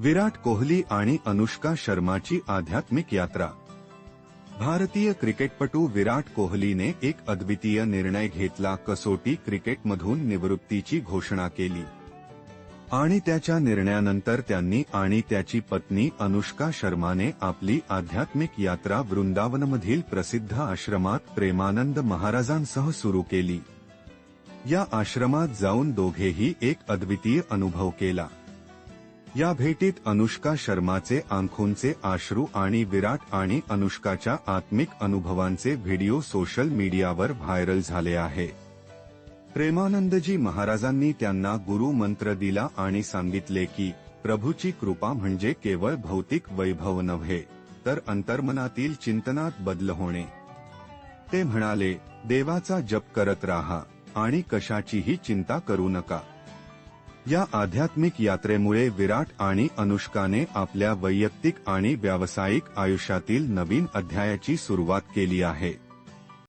विराट कोहली आणि अनुष्का शर्माची आध्यात्मिक यात्रा. भारतीय क्रिकेटपटू विराट कोहलीने एक अद्वितीय निर्णय घेतला कसोटी क्रिकेटमधून निवृत्तीची घोषणा केली. आणि त्याच्या निर्णयानंतर त्यांनी आणि त्याची पत्नी अनुष्का शर्माने आपली आध्यात्मिक यात्रा वृंदावनमधील प्रसिद्ध आश्रमात प्रेमानंद महाराजांसह सुरू केली. या आश्रमात जाऊन दोघेही एक अद्वितीय अनुभव केला. या भेटीत अनुष्का शर्माचे आंखूंचे आश्रू आणि विराट आणि अनुष्काच्या आत्मिक अनुभवांचे व्हिडिओ सोशल मीडियावर व्हायरल झाले आहे. प्रेमानंदजी महाराजांनी त्यांना गुरु मंत्र दिला आणि सांगितले की प्रभूची कृपा म्हणजे केवळ भौतिक वैभव नव्हे तर अंतर्मनातील चिंतनात बदल होणे. ते म्हणाले देवाचा जप करत राहा आणि कशाचीही चिंता करू नका. या आध्यात्मिक यात्रेमुळे विराट आणि अनुष्काने आपल्या वैयक्तिक आणि व्यावसायिक आयुष्यातील नवीन अध्यायाची सुरुवात केली आहे.